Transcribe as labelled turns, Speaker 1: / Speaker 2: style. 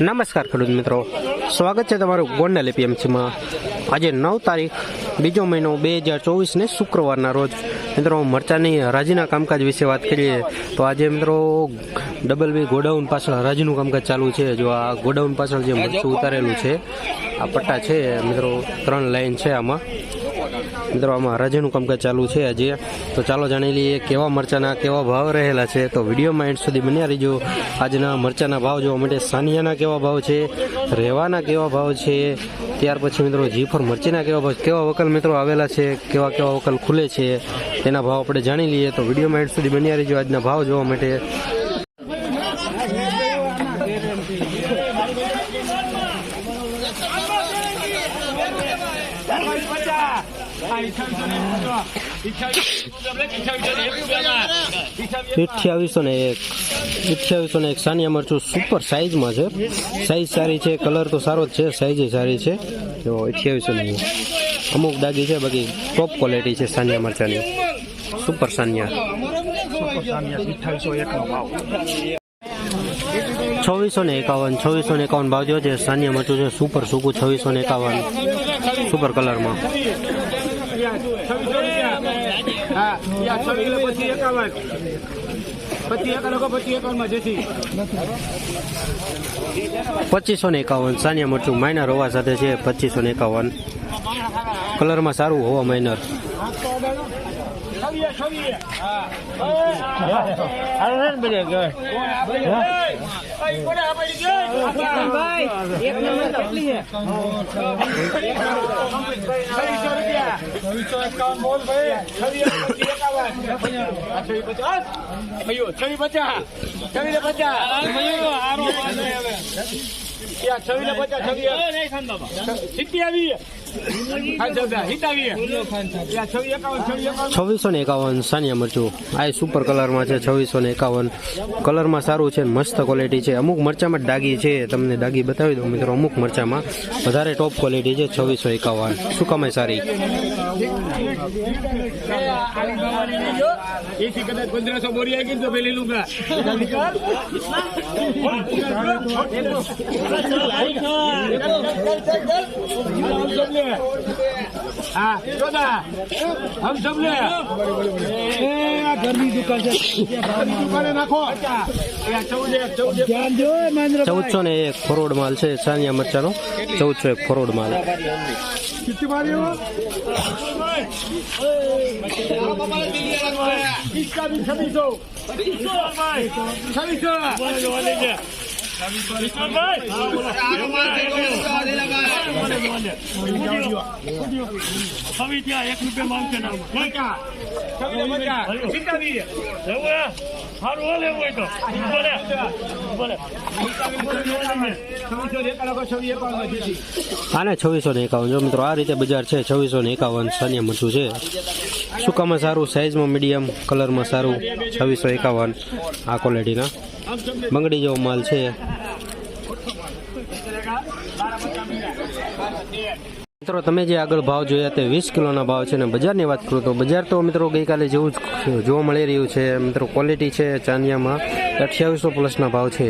Speaker 1: નમસ્કાર ખેડૂત મિત્રો. સ્વાગત છે તમારું ગોંડલ એપીએમસીમાં આજે નવ તારીખ, બીજો મહિનો બે હજાર ચોવીસને શુક્રવારના રોજ. મિત્રો, મરચાની હરાજીના કામકાજ વિશે વાત કરીએ, તો આજે મિત્રો ડબલ બી ગોડાઉન પાછળ હરાજીનું કામકાજ ચાલુ છે. જો આ ગોડાઉન પાછળ જે મરચું ઉતારેલું છે, આ પટ્ટા છે, મિત્રો, ત્રણ લાઈન છે આમાં. મિત્રો આમાં હરાજીનું કામકાજ ચાલુ છે આજે તો ચાલો જાણી લઈએ કેવા મરચાના કેવા ભાવ રહેલા છે તો વિડીયોમાં એન્ડ સુધી બન્યા રહીજો આજના મરચાના ભાવ જોવા માટે સાનિયાના કેવા ભાવ છે રેવાના કેવા ભાવ છે ત્યાર પછી મિત્રો જીફર મરચીના કેવા ભાવ કેવા વકલ મિત્રો આવેલા છે કેવા કેવા વકલ ખુલે છે તેના ભાવ આપણે જાણી લઈએ તો વિડીયોમાં એન્ડ સુધી બન્યા રહીજો આજના ભાવ જોવા માટે અઠ્યાવીસો ને એક. અઠ્યાવીસો ને એક સાનિયા મરચું સુપર સાઇઝમાં છે. સાઇઝ સારી છે. કલર તો સારો જ છે. સાઇઝ સારી છે. જો અઠ્યાવીસો ને અમુક દાગી છે બાકી ટોપ ક્વોલિટી છે સાનિયા. મરચાની સુપર સાનિયા છવ્વીસો ને એકાવન છવ્વીસો ને એકાવન ભાવ જો છે. સાનિયા મરચું છે. સુપર સૂકું છવ્વીસો ને એકાવન. સુપર કલરમાં
Speaker 2: હા છવ્વીસ એટલે પછી એકાવન પછી એક લોકો પછી એકાવનમાં જશે
Speaker 1: પચીસો ને એકાવન, સાનિયા મરચું માઇનર હોવા સાથે છે પચીસો ને એકાવન. કલરમાં સારું હોવા માઇનર
Speaker 2: છવ્વીસ પચાસ છવ્વીસ પચાસ. છવી પચાસ. છવ્વીસ પચાસ છવ્વીસ
Speaker 1: ને એકાવન સાનિયા મરચું. આ સુપર કલરમાં છે, છવ્વીસો ને એકાવન. કલરમાં સારું છે, મસ્ત ક્વોલિટી છે. અમુક મરચામાં ડાગી છે, તમને ડાગી બતાવી દઉં મિત્રો, અમુક મરચામાં. વધારે ટોપ ક્વોલિટી છે, છવ્વીસો એકાવન. શું કમાય સારી?
Speaker 2: બોરી આવી ગઈ તો પેલી લુગા હા ચોદા હમ સબ લે ઘરની દુકાન છે દુકાને નાખો ચૌદ ચૌદ
Speaker 1: ચૌદસો ને એક ફોરવર્ડ માલ છે સાનિયા મરચાનો ચૌદસો એક ફોરવર્ડ માલ
Speaker 2: कितनी मारी हो અંદર
Speaker 3: હવે ત્યાં એક રૂપિયા માંગશે તો
Speaker 1: છવ્વીસો ને એકાવન. જો મિત્રો આ રીતે બજાર છે. છવ્વીસો ને એકાવન સાનિયા મરચું છે. સુકામાં સારું? સાઇઝમાં મીડિયમ? કલરમાં સારું? છવ્વીસો એકાવન. આ ક્વોલિટીના બંગડી જેવો માલ છે. મિત્રો, તમે જે આગળ ભાવ જોયા તે વીસ કિલોના ભાવ છે અને બજારની વાત કરું તો બજાર તો મિત્રો ગઈકાલે જેવું જોવા મળી રહ્યું છે. મિત્રો ક્વોલિટી છે ચાનિયામાં અઠ્યાવીસો પ્લસના ભાવ છે.